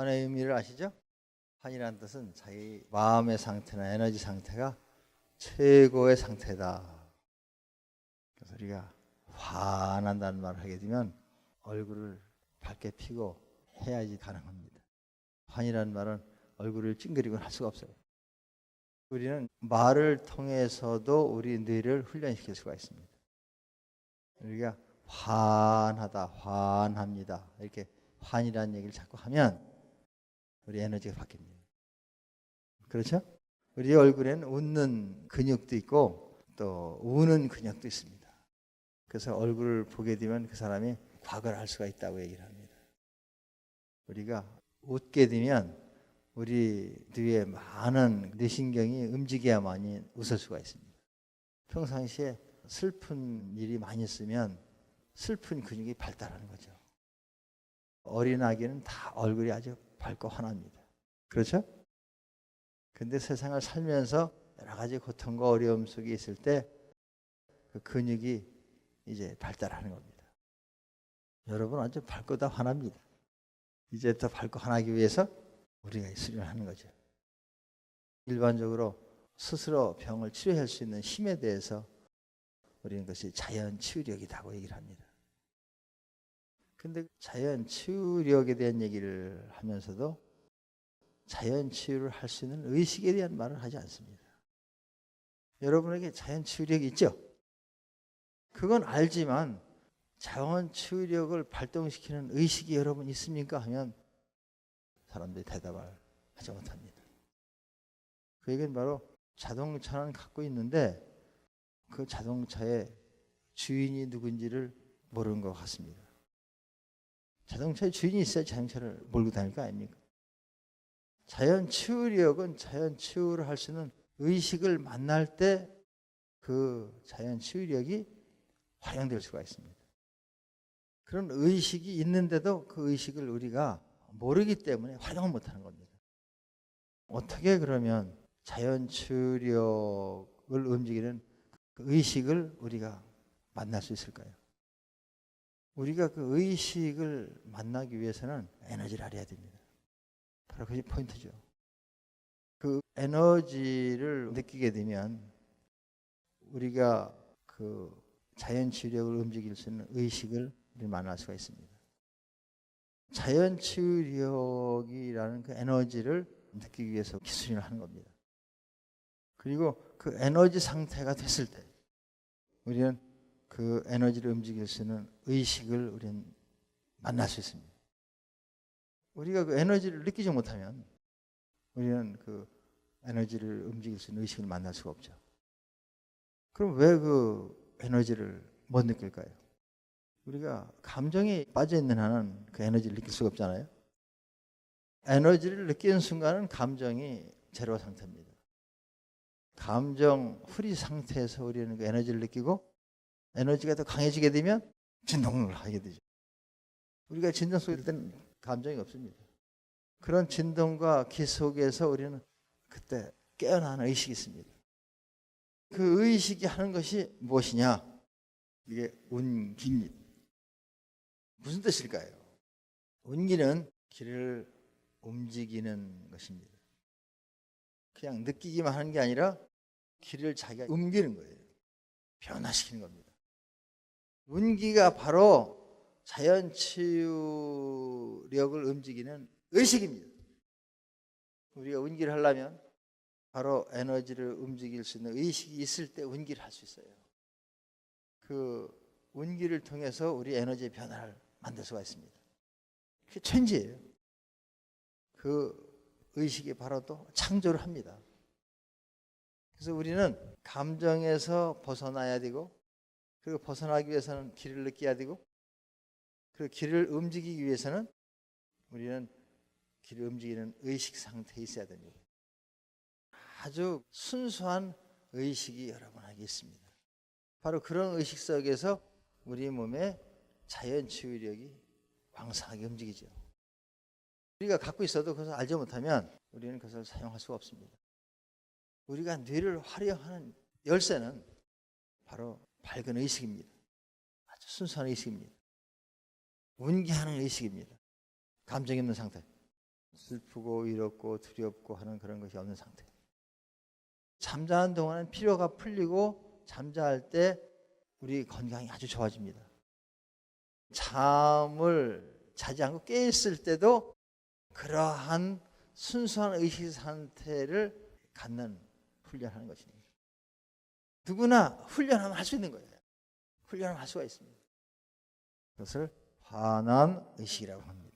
환의 의미를 아시죠? 환이라는 뜻은 자기 마음의 상태나 에너지 상태가 최고의 상태다. 그래서 우리가 환한다는 말을 하게 되면 얼굴을 밝게 피고 해야지 가능합니다. 환이라는 말은 얼굴을 찡그리고는 할 수가 없어요. 우리는 말을 통해서도 우리 뇌를 훈련시킬 수가 있습니다. 우리가 환하다, 환합니다. 이렇게 환이라는 얘기를 자꾸 하면 우리 에너지가 바뀝니다. 그렇죠? 우리 얼굴에는 웃는 근육도 있고 또 우는 근육도 있습니다. 그래서 얼굴을 보게 되면 그 사람이 과거를 알 수가 있다고 얘기를 합니다. 우리가 웃게 되면 우리 뇌에 많은 뇌신경이 움직여야만이 웃을 수가 있습니다. 평상시에 슬픈 일이 많이 있으면 슬픈 근육이 발달하는 거죠. 어린 아기는 다 얼굴이 아주 밝고 환합니다. 그렇죠? 근데 세상을 살면서 여러 가지 고통과 어려움 속에 있을 때 그 근육이 이제 발달하는 겁니다. 여러분 완전 밝고 다 환합니다. 이제 더 밝고 환하기 위해서 우리가 수련하는 거죠. 일반적으로 스스로 병을 치료할 수 있는 힘에 대해서 우리는 것이 자연 치유력이라고 얘기를 합니다. 근데 자연 치유력에 대한 얘기를 하면서도 자연 치유를 할 수 있는 의식에 대한 말을 하지 않습니다. 여러분에게 자연 치유력이 있죠? 그건 알지만 자원 치유력을 발동시키는 의식이 여러분 있습니까? 하면 사람들이 대답을 하지 못합니다. 그 얘기는 바로 자동차는 갖고 있는데 그 자동차의 주인이 누군지를 모르는 것 같습니다. 자동차의 주인이 있어야 자동차를 몰고 다닐 거 아닙니까? 자연 치유력은 자연 치유를 할 수 있는 의식을 만날 때 그 자연 치유력이 활용될 수가 있습니다. 그런 의식이 있는데도 그 의식을 우리가 모르기 때문에 활용을 못하는 겁니다. 어떻게 그러면 자연 치유력을 움직이는 그 의식을 우리가 만날 수 있을까요? 우리가 그 의식을 만나기 위해서는 에너지를 알아야 됩니다. 바로 그게 포인트죠. 그 에너지를 느끼게 되면 우리가 그 자연 치유력을 움직일 수 있는 의식을 만날 수가 있습니다. 자연 치유력이라는 그 에너지를 느끼기 위해서 기술을 하는 겁니다. 그리고 그 에너지 상태가 됐을 때 우리는 그 에너지를 움직일 수 있는 의식을 우리는 만날 수 있습니다. 우리가 그 에너지를 느끼지 못하면 우리는 그 에너지를 움직일 수 있는 의식을 만날 수가 없죠. 그럼 왜 그 에너지를 못 느낄까요? 우리가 감정이 빠져 있는 한은 그 에너지를 느낄 수가 없잖아요. 에너지를 느끼는 순간은 감정이 제로 상태입니다. 감정 후리 상태에서 우리는 그 에너지를 느끼고 에너지가 더 강해지게 되면 진동을 하게 되죠. 우리가 진동 속에 때는 감정이 없습니다. 그런 진동과 기 속에서 우리는 그때 깨어나는 의식이 있습니다. 그 의식이 하는 것이 무엇이냐? 이게 운기입니다. 무슨 뜻일까요? 운기는 길을 움직이는 것입니다. 그냥 느끼기만 하는 게 아니라 길을 자기가 옮기는 거예요. 변화시키는 겁니다. 운기가 바로 자연 치유력을 움직이는 의식입니다. 우리가 운기를 하려면 바로 에너지를 움직일 수 있는 의식이 있을 때 운기를 할 수 있어요. 그 운기를 통해서 우리 에너지의 변화를 만들 수가 있습니다. 그게 천지예요. 그 의식이 바로 또 창조를 합니다. 그래서 우리는 감정에서 벗어나야 되고 그리고 벗어나기 위해서는 길을 느껴야 되고 그 길을 움직이기 위해서는 우리는 길을 움직이는 의식 상태에 있어야 됩니다. 아주 순수한 의식이 여러분에게 있습니다. 바로 그런 의식 속에서 우리 몸의 자연 치유력이 왕성하게 움직이죠. 우리가 갖고 있어도 그것을 알지 못하면 우리는 그것을 사용할 수가 없습니다. 우리가 뇌를 활용하는 열쇠는 바로 밝은 의식입니다. 아주 순수한 의식입니다. 운기하는 의식입니다. 감정이 없는 상태. 슬프고 위롭고 두렵고 하는 그런 것이 없는 상태. 잠자는 동안은 피로가 풀리고 잠잘 때 우리 건강이 아주 좋아집니다. 잠을 자지 않고 깨 있을 때도 그러한 순수한 의식 상태를 갖는 훈련하는 것입니다. 누구나 훈련하면 할 수 있는 거예요. 훈련하면 할 수가 있습니다. 그것을 환한 의식이라고 합니다.